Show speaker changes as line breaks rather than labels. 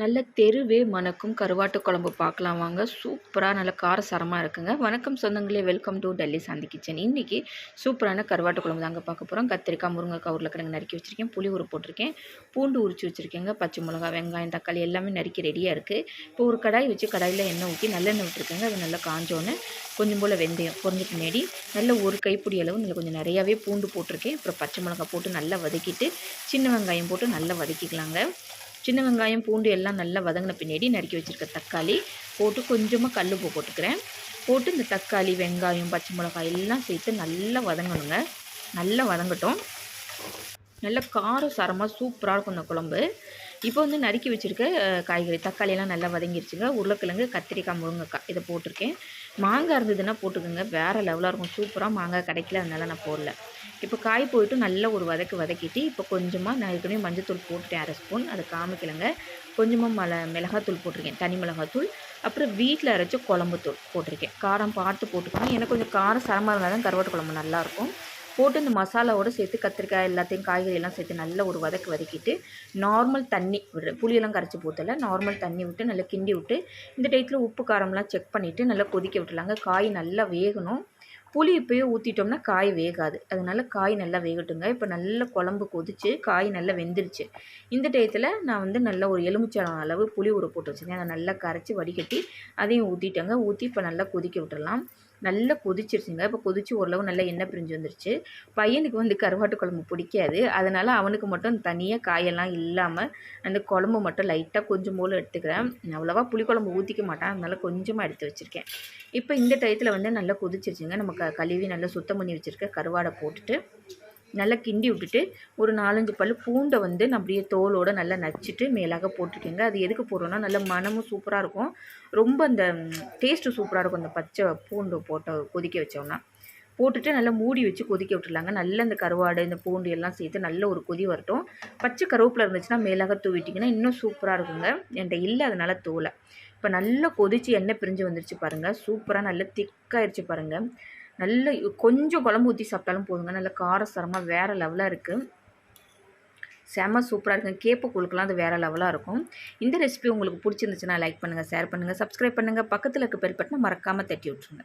நல்ல தெருவே மணக்கும் கருவாட்டு குழம்பு பார்க்கலாம் வாங்க. சூப்பராக நல்ல காரசாரமாக இருக்குங்க. வணக்கம் சொந்தங்களே welcome to Delhi Shanti kitchen. இன்றைக்கி சூப்பரான கருவாட்டு குழம்பு தாங்க பார்க்க போகிறோம் கத்திரிக்காய் முருங்கைக்காய் உருளைக்கிழங்கு நறுக்கி வச்சுருக்கேன். புளி உரு போட்டிருக்கேன். பூண்டு உரிச்சு வச்சுருக்கேங்க. பச்சை மிளகா வெங்காயம் தக்காளி எல்லாமே நறுக்கி ரெடியாக இருக்குது இப்போ ஒரு கடாய் வச்சு கடாயில் எண்ணெய் ஊற்றி நல்லெண்ணெய் விட்டுருக்கேங்க. அது நல்லா காஞ்சோன்னு கொஞ்சம் போல் வெந்தயம் பொறிஞ்ச பின்னாடி நல்ல ஒரு கைப்பிடி அளவு நல்லா கொஞ்சம் நிறையாவே பூண்டு போட்டிருக்கேன். அப்புறம் பச்சை மிளகா போட்டு நல்லா வதக்கிட்டு சின்ன வெங்காயம் போட்டு நல்லா வதக்கிக்கலாங்க. சின்ன வெங்காயம் பூண்டு எல்லாம் நல்லா வதங்கின பின்னாடி நறுக்கி வச்சுருக்க தக்காளி போட்டு கொஞ்சமாக கல் உப்பு போட்டுக்கிறேன். போட்டு இந்த தக்காளி வெங்காயம் பச்சை மிளகாய் எல்லாம் சேர்த்து நல்லா வதங்கணுங்க. நல்லா வதங்கட்டும். நல்ல காரம் சாரமாக சூப்பராக இருக்கும் இந்த குழம்பு. இப்போ வந்து நறுக்கி வச்சுருக்க காய்கறி தக்காளியெல்லாம் நல்லா வதங்கிருச்சுங்க. உருளைக்கிழங்கு கத்திரிக்காய் முருங்கைக்காய் இதை போட்டிருக்கேன். மாங்காய் இருந்ததுன்னா போட்டுக்கோங்க. வேறு லெவலாக இருக்கும். சூப்பராக மாங்காய் கிடைக்கல அதனால நான் போடல. இப்போ காய் போயிட்டு நல்லா ஒரு வதக்கு வதக்கிட்டு இப்போ கொஞ்சமாக நான் ஏற்கனவே மஞ்சத்தூள் போட்டுட்டேன் அரை ஸ்பூன். அதை காமிக்கலங்க. கொஞ்சமாக மல மிளகாத்தூள் போட்டிருக்கேன். தனி மிளகாத்தூள். அப்புறம் வீட்டில் அரைச்ச குழம்புத்தூள் போட்டிருக்கேன். காரம் பார்த்து போட்டுக்கணும் எனக்கு கொஞ்சம் காரம் சரமாக இருந்தால் தான் கருவாட்டு குழம்பு நல்லாயிருக்கும். போட்டு இந்த மசாலாவோடு சேர்த்து கத்திரிக்காய் எல்லாத்தையும் காய்கறி எல்லாம் சேர்த்து நல்லா ஒரு வதக்கு வதக்கிட்டு நார்மல் தண்ணி விடுற புளியெல்லாம் கரைச்சி போத்தல நார்மல் தண்ணி விட்டு நல்லா கிண்டி விட்டு இந்த டயத்தில் உப்பு காரம்லாம் செக் பண்ணிவிட்டு நல்லா கொதிக்க விட்டுலாங்க காய் நல்லா வேகணும். புளி இப்போயே ஊற்றிட்டோம்னா காய் வேகாது. அதனால் காய் நல்லா வேகட்டுங்க. இப்போ நல்லா குழம்பு கொதிச்சு காய் நல்லா வெந்துருச்சு. இந்த டயத்தில் நான் வந்து நல்லா ஒரு எலுமிச்சம் அளவு புளி ஊற போட்டு வச்சுருந்தேன் அதை நல்லா கரைச்சி வடிகட்டி அதையும் ஊற்றிட்டேங்க ஊற்றி இப்போ நல்லா கொதிக்க விட்டுடலாம் நல்லா கொதிச்சிருச்சுங்க. இப்போ கொதிச்சு ஓரளவு நல்லா எண்ணெய் பிரிஞ்சு வந்துருச்சு. பையனுக்கு வந்து கருவாட்டு குழம்பு பிடிக்காது. அதனால் அவனுக்கு மட்டும் தனியாக காயெல்லாம் இல்லாமல் அந்த குழம்பு மட்டும் லைட்டாக கொஞ்சம் போல் எடுத்துக்கிறேன். அவ்வளோவா புளிக்குழம்பு ஊற்றிக்க மாட்டேன். அதனால் கொஞ்சமாக எடுத்து வச்சுருக்கேன். இப்போ இந்த டயத்தில் வந்து நல்லா கொதிச்சிருச்சுங்க. நம்ம க கழுவி நல்லா சுத்தம் பண்ணி வச்சுருக்க கருவாடை போட்டுட்டு நல்லா கிண்டி விட்டுட்டு ஒரு நாலஞ்சு பல் பூண்டை வந்து நான் அப்படியே தோலோடு நல்லா நச்சுட்டு மேலாக போட்டிருக்கேங்க அது எதுக்கு போடுறோன்னா நல்ல மனமும் சூப்பராக இருக்கும். ரொம்ப அந்த டேஸ்ட்டு சூப்பராக இருக்கும் அந்த பச்சை பூண்டு போட்ட கொதிக்க வச்சோம்னா. போட்டுட்டு நல்லா மூடி வச்சு கொதிக்க விட்டுருலாங்க நல்ல இந்த கருவாடு இந்த பூண்டு எல்லாம் சேர்த்து நல்ல ஒரு கொதி வரட்டும். பச்சை கருவேப்பில் இருந்துச்சுன்னா மேலாக தூவிட்டிங்கன்னா இன்னும் சூப்பராக இருக்குங்க. என்கிட்ட இல்லை அதனால் தோலை. இப்போ நல்லா கொதித்து எண்ணெய் பிரிஞ்சு வந்துருச்சு பாருங்கள் சூப்பராக நல்லா திக்காயிடுச்சு பாருங்கள் நல்ல கொஞ்சம் குழம்பு ஊற்றி சாப்பிட்டாலும் போதுங்க. நல்ல காரசாரமாக வேறு லெவலாக இருக்குது செம சூப்பராக இருக்கும் கேப்பை குழுக்கெல்லாம் அது வேறு லெவலாக இருக்கும். இந்த ரெசிபி உங்களுக்கு பிடிச்சிருந்துச்சுன்னா லைக் பண்ணுங்கள் ஷேர் பண்ணுங்கள் சப்ஸ்கிரைப் பண்ணுங்கள் பக்கத்தில் இருக்க பெல் பட்டனை மறக்காமல் தட்டி விட்ருங்க